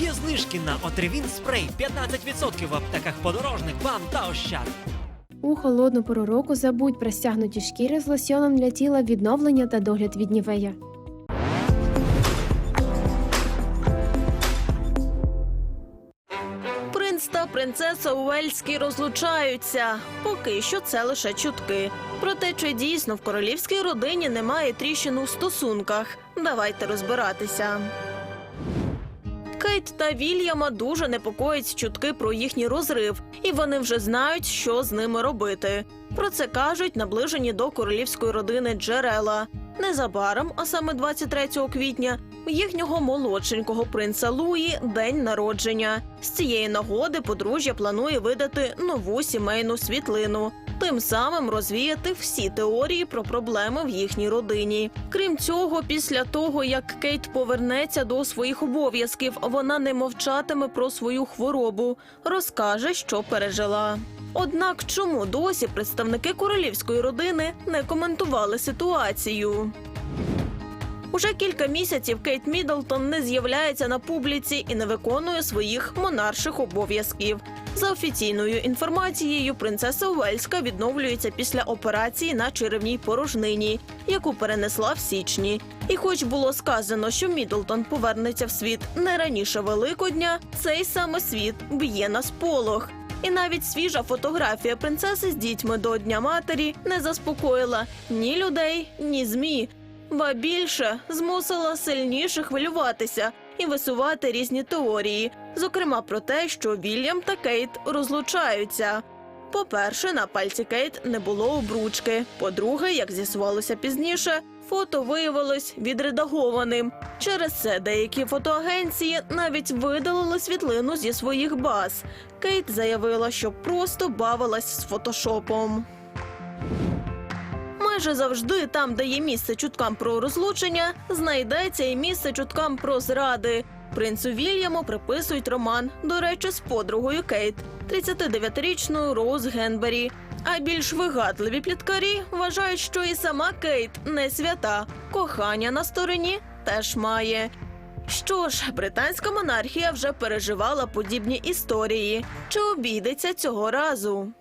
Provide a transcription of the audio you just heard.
Є знижки на Отривін спрей 15% в аптеках подорожник, бам та ощад. У холодну пору року забудь про стягнуті шкіри з лосьоном для тіла відновлення та догляд від нівея. Принц та принцеса Уельські розлучаються. Поки що це лише чутки. Проте, чи дійсно в королівській родині немає тріщин у стосунках. Давайте розбиратися. Кейт та Вільяма дуже непокоїть чутки про їхній розрив, і вони вже знають, що з ними робити. Про це кажуть наближені до королівської родини джерела. Незабаром, а саме 23 квітня, їхнього молодшенького принца Луї день народження. З цієї нагоди подружжя планує видати нову сімейну світлину, тим самим розвіяти всі теорії про проблеми в їхній родині. Крім цього, після того як Кейт повернеться до своїх обов'язків, вона не мовчатиме про свою хворобу, розкаже, що пережила. Однак чому досі представники королівської родини не коментували ситуацію? Уже кілька місяців Кейт Міддлтон не з'являється на публіці і не виконує своїх монарших обов'язків. За офіційною інформацією, принцеса Уельська відновлюється після операції на черевній порожнині, яку перенесла в січні. І хоч було сказано, що Міддлтон повернеться в світ не раніше Великодня, цей саме світ б'є на сполох. І навіть свіжа фотографія принцеси з дітьми до Дня матері не заспокоїла ні людей, ні змі. Ба більше змусила сильніше хвилюватися і висувати різні теорії, зокрема про те, що Вільям та Кейт розлучаються. По-перше, на пальці Кейт не було обручки. По-друге, як з'ясувалося пізніше, фото виявилось відредагованим. Через це деякі фотоагенції навіть видалили світлину зі своїх баз. Кейт заявила, що просто бавилась з фотошопом. Майже завжди там, де є місце чуткам про розлучення, знайдеться і місце чуткам про зради. Принцу Вільяму приписують роман, до речі, з подругою Кейт, 39-річною Роуз Генбері. А більш вигадливі пліткарі вважають, що і сама Кейт не свята. Кохання на стороні теж має. Що ж, британська монархія вже переживала подібні історії. Чи обійдеться цього разу?